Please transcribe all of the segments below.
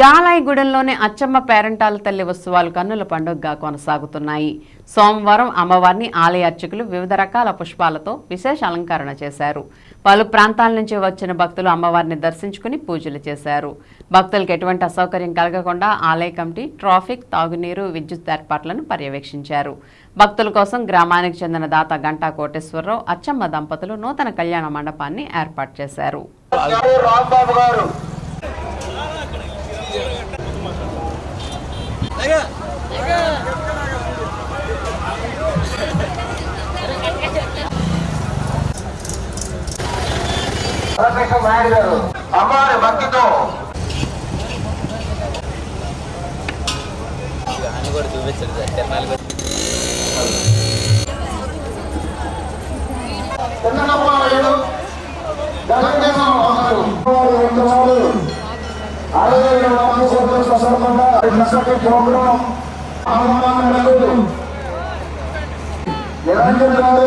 గాలాయిగూడెంలోని అచ్చమ్మ పేరంటాల తల్లి ఉత్సవాలు కన్నుల పండుగగా కొనసాగుతున్నాయి. సోమవారం అమ్మవారిని ఆలయ అర్చకులు వివిధ రకాల పుష్పాలతో విశేష అలంకరణ చేశారు. పలు ప్రాంతాల నుంచి వచ్చిన భక్తులు అమ్మవారిని దర్శించుకుని పూజలు చేశారు. భక్తులకు ఎటువంటి అసౌకర్యం కలగకుండా ఆలయ కమిటీ ట్రాఫిక్ తాగునీరు విద్యుత్ ఏర్పాట్లను పర్యవేక్షించారు. భక్తుల కోసం గ్రామానికి చెందిన దాత గంటా కోటేశ్వరరావు అచ్చమ్మ దంపతులు నూతన కళ్యాణ మండపాన్ని ఏర్పాటు చేశారు. ప్రత్యక్ష నాయుడు గారు అమ్మవారి భక్తితో. అని నష్టకి ప్రోగ్రాం ఆహ్వానాలు నిరంజన్ గారు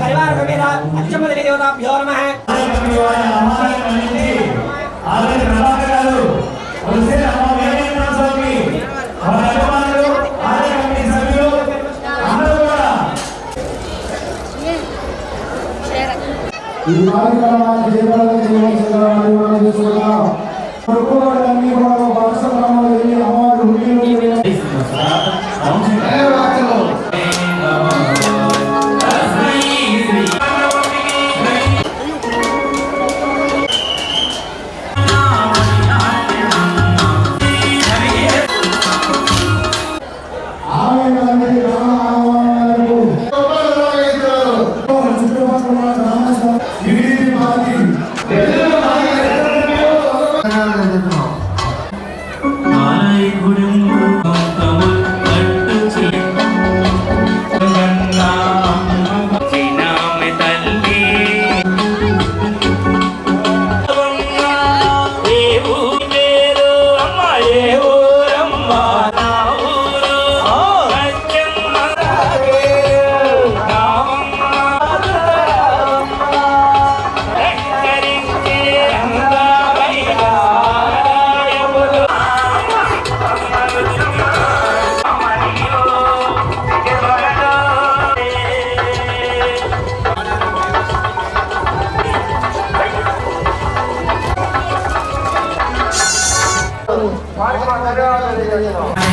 పరివార సమేత అచ్చమద దేవతాభ్యో నమ. ఈ కార్యక్రమాన్ని చేపట్టడం చేయవలసిందిగా మనం couldn't go. 되잖아